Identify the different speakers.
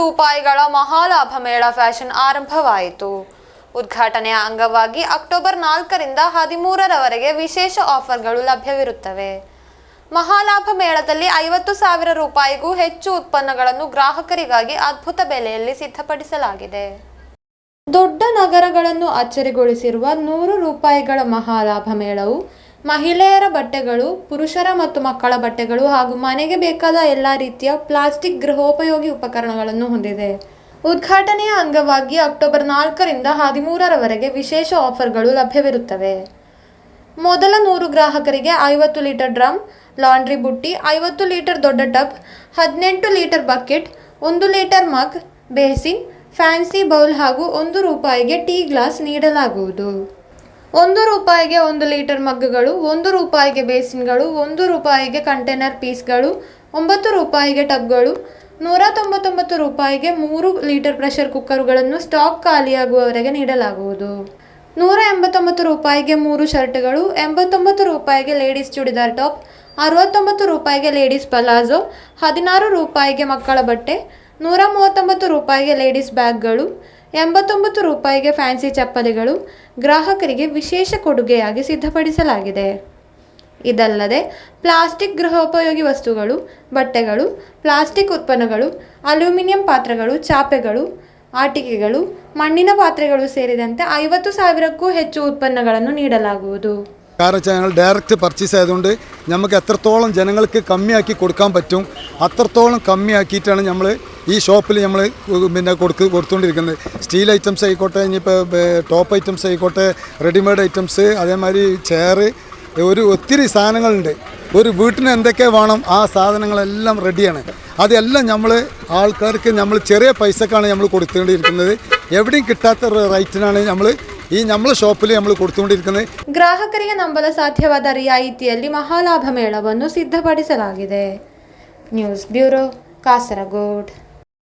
Speaker 1: ರೂಪಾಯಿಗಳ ಮಹಾಲಾಭ ಮೇಳ ಫ್ಯಾಷನ್ ಆರಂಭವಾಯಿತು. ಉದ್ಘಾಟನೆಯ ಅಂಗವಾಗಿ ಅಕ್ಟೋಬರ್ ನಾಲ್ಕರಿಂದ ಹದಿಮೂರರವರೆಗೆ ವಿಶೇಷ ಆಫರ್ಗಳು ಲಭ್ಯವಿರುತ್ತವೆ. ಮಹಾಲಾಭ ಮೇಳದಲ್ಲಿ ಐವತ್ತು ಸಾವಿರ ರೂಪಾಯಿಗೂ ಹೆಚ್ಚು ಉತ್ಪನ್ನಗಳನ್ನು ಗ್ರಾಹಕರಿಗಾಗಿ ಅದ್ಭುತ ಬೆಲೆಯಲ್ಲಿ ಸಿದ್ಧಪಡಿಸಲಾಗಿದೆ. ದೊಡ್ಡ ನಗರಗಳನ್ನು ಅಚ್ಚರಿಗೊಳಿಸಿರುವ ನೂರು ರೂಪಾಯಿಗಳ ಮಹಾಲಾಭ ಮೇಳವು ಮಹಿಳೆಯರ ಬಟ್ಟೆಗಳು, ಪುರುಷರ ಮತ್ತು ಮಕ್ಕಳ ಬಟ್ಟೆಗಳು ಹಾಗೂ ಮನೆಗೆ ಬೇಕಾದ ಎಲ್ಲ ರೀತಿಯ ಪ್ಲಾಸ್ಟಿಕ್ ಗೃಹೋಪಯೋಗಿ ಉಪಕರಣಗಳನ್ನು ಹೊಂದಿದೆ. ಉದ್ಘಾಟನೆಯ ಅಂಗವಾಗಿ ಅಕ್ಟೋಬರ್ ನಾಲ್ಕರಿಂದ ಹದಿಮೂರರವರೆಗೆ ವಿಶೇಷ ಆಫರ್ಗಳು ಲಭ್ಯವಿರುತ್ತವೆ. ಮೊದಲ ನೂರು ಗ್ರಾಹಕರಿಗೆ ಐವತ್ತು ಲೀಟರ್ ಡ್ರಮ್, ಲಾಂಡ್ರಿ ಬುಟ್ಟಿ, ಐವತ್ತು ಲೀಟರ್ ದೊಡ್ಡ ಟಬ್, ಹದಿನೆಂಟು ಲೀಟರ್ ಬಕೆಟ್, ಒಂದು litre mug, basin, fancy bowl ಹಾಗೂ ಒಂದು ರೂಪಾಯಿಗೆ ಟೀ ಗ್ಲಾಸ್ ನೀಡಲಾಗುವುದು. ಒಂದು ರೂಪಾಯಿಗೆ ಒಂದು ಲೀಟರ್ ಮಗ್ಗುಗಳು, ಒಂದು ರೂಪಾಯಿಗೆ ಬೇಸಿನ್ಗಳು, ಒಂದು ರೂಪಾಯಿಗೆ ಕಂಟೈನರ್ ಪೀಸ್ಗಳು, ಒಂಬತ್ತು ರೂಪಾಯಿಗೆ ಟಬ್ಗಳು, ನೂರ ತೊಂಬತ್ತೊಂಬತ್ತು ರೂಪಾಯಿಗೆ ಮೂರು ಲೀಟರ್ ಪ್ರೆಷರ್ ಕುಕ್ಕರುಗಳನ್ನು ಸ್ಟಾಕ್ ಖಾಲಿಯಾಗುವವರೆಗೆ ನೀಡಲಾಗುವುದು. ನೂರ ಎಂಬತ್ತೊಂಬತ್ತು ರೂಪಾಯಿಗೆ ಮೂರು ಶರ್ಟ್ಗಳು, ಎಂಬತ್ತೊಂಬತ್ತು ರೂಪಾಯಿಗೆ ಲೇಡೀಸ್ ಚೂಡಿದಾರ್ ಟಾಪ್, ಅರವತ್ತೊಂಬತ್ತು ರೂಪಾಯಿಗೆ ಲೇಡೀಸ್ ಪಲಾಜೋ, ಹದಿನಾರು ರೂಪಾಯಿಗೆ ಮಕ್ಕಳ ಬಟ್ಟೆ, ನೂರ ಮೂವತ್ತೊಂಬತ್ತು ರೂಪಾಯಿಗೆ ಲೇಡೀಸ್ ಬ್ಯಾಗ್ಗಳು ಎಂಬತ್ತೊಂಬತ್ತು ರೂಪಾಯಿಗೆ ಫ್ಯಾನ್ಸಿ ಚಪ್ಪಲಿಗಳು ಗ್ರಾಹಕರಿಗೆ ವಿಶೇಷ ಕೊಡುಗೆಯಾಗಿ ಸಿದ್ಧಪಡಿಸಲಾಗಿದೆ ಇದಲ್ಲದೆ ಪ್ಲಾಸ್ಟಿಕ್ ಗೃಹೋಪಯೋಗಿ ವಸ್ತುಗಳು ಬಟ್ಟೆಗಳು ಪ್ಲಾಸ್ಟಿಕ್ ಉತ್ಪನ್ನಗಳು ಅಲ್ಯೂಮಿನಿಯಂ ಪಾತ್ರೆಗಳು ಚಾಪೆಗಳು ಆಟಿಕೆಗಳು ಮಣ್ಣಿನ ಪಾತ್ರೆಗಳು ಸೇರಿದಂತೆ ಐವತ್ತು ಸಾವಿರಕ್ಕೂ ಹೆಚ್ಚು ಉತ್ಪನ್ನಗಳನ್ನು ನೀಡಲಾಗುವುದು
Speaker 2: കാരണം വെച്ചാൽ ഞങ്ങൾ ഡയറക്റ്റ് പർച്ചേസ് ആയതുകൊണ്ട് നമുക്ക് എത്രത്തോളം ജനങ്ങൾക്ക് കമ്മിയാക്കി കൊടുക്കാൻ പറ്റും അത്രത്തോളം കമ്മിയാക്കിയിട്ടാണ് നമ്മൾ ഈ ഷോപ്പിൽ നമ്മൾ പിന്നെ കൊടുക്ക് കൊടുത്തുകൊണ്ടിരിക്കുന്നത് സ്റ്റീൽ ഐറ്റംസ് ആയിക്കോട്ടെ ഇനിയിപ്പോൾ ടോപ്പ് ഐറ്റംസ് ആയിക്കോട്ടെ റെഡിമെയ്ഡ് ഐറ്റംസ് അതേമാതിരി ചെയറ് ഒരു ഒത്തിരി സാധനങ്ങളുണ്ട് ഒരു വീട്ടിന് എന്തൊക്കെ വേണം ആ സാധനങ്ങളെല്ലാം റെഡിയാണ് അതെല്ലാം നമ്മൾ ആൾക്കാർക്ക് നമ്മൾ ചെറിയ പൈസക്കാണ് നമ്മൾ കൊടുത്തുകൊണ്ടിരിക്കുന്നത് എവിടെയും കിട്ടാത്ത ഒരു റേറ്റിനാണ് നമ്മൾ ഈ നമ്മൾ ഷോപ്പിൽ നമ്മൾ കൊടുത്തുകൊണ്ടിരിക്കുന്നത്
Speaker 1: ಗ್ರಾಹಕರಿಗೆ ನಂಬಲು ಸಾಧ್ಯವಾದ ರಿಯಾಯಿತಿಯಲ್ಲಿ ಮಹಾಲಾಭ ಮೇಳವನ್ನು ಸಿದ್ಧಪಡಿಸಲಾಗಿದೆ ನ್ಯೂಸ್ ಬ್ಯೂರೋ ಕಾಸರಗೋಡ್